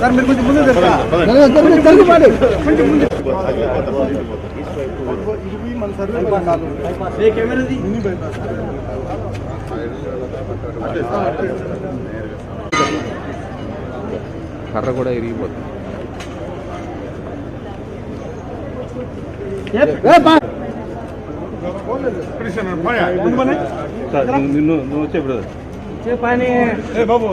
Sir మీరు కొంచెం ముందు ఇది మన సర్వే కర్ర కూడా ఇరిగిపోతుంది నువ్వు వచ్చే బ్రదర్ బాబు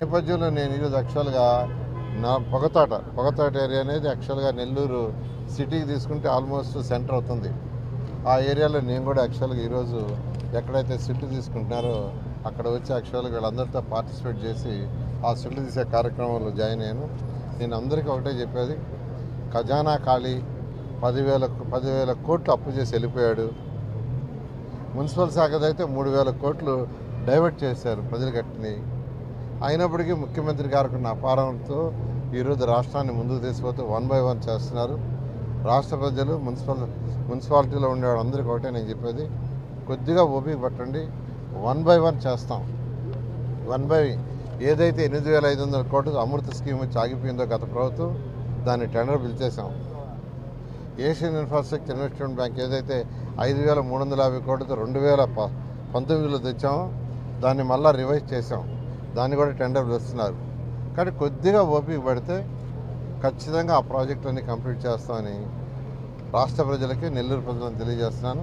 నేపథ్యంలో నేను ఈరోజు యాక్చువల్గా నా పొగతాట పొగతాట ఏరియా అనేది యాక్చువల్గా నెల్లూరు సిటీకి తీసుకుంటే ఆల్మోస్ట్ సెంటర్ అవుతుంది. ఆ ఏరియాలో నేను కూడా యాక్చువల్గా ఈరోజు ఎక్కడైతే సిటీ తీసుకుంటున్నారో అక్కడ వచ్చి యాక్చువల్గా వీళ్ళందరితో పార్టిసిపేట్ చేసి ఆ సిటీ తీసే కార్యక్రమంలో జాయిన్ అయ్యాను. నేను అందరికీ ఒకటే చెప్పేది ఖజానా ఖాళీ పదివేల పదివేల కోట్లు అప్పు చేసి వెళ్ళిపోయాడు. మున్సిపల్ శాఖదైతే మూడు వేల కోట్లు డైవర్ట్ చేశారు ప్రజలు కట్టినవి అయినప్పటికీ ముఖ్యమంత్రి గారికి ఉన్న అపారంతో ఈరోజు రాష్ట్రాన్ని ముందుకు తీసుకుపోతూ వన్ బై వన్ చేస్తున్నారు. రాష్ట్ర ప్రజలు మున్సిపల్ మున్సిపాలిటీలో ఉండే వాళ్ళందరికీ ఒకటే నేను చెప్పేది. కొద్దిగా ఓపిక పట్టండి వన్ బై వన్ చేస్తాం. వన్ బై ఏదైతే ఎనిమిది వేల ఐదు వందల కోట్లు అమృత స్కీమ్ వచ్చి ఆగిపోయిందో గత ప్రభుత్వం దాన్ని టెండర్ పిలిచేసాం ఏషియన్ ఇన్ఫ్రాస్ట్రక్చర్ ఇన్వెస్ట్మెంట్ బ్యాంక్ ఏదైతే ఐదు వేల మూడు వందల యాభై కోట్లతో రెండు వేల ప పంతొమ్మిదిలో తెచ్చామో దాన్ని మళ్ళీ రివైజ్ చేసాం దాన్ని కూడా టెండర్ పిలుస్తున్నారు కానీ కొద్దిగా ఓపిక పడితే ఖచ్చితంగా ఆ ప్రాజెక్టులన్నీ కంప్లీట్ చేస్తామని రాష్ట్ర ప్రజలకి నెల్లూరు ప్రజలను తెలియజేస్తున్నాను.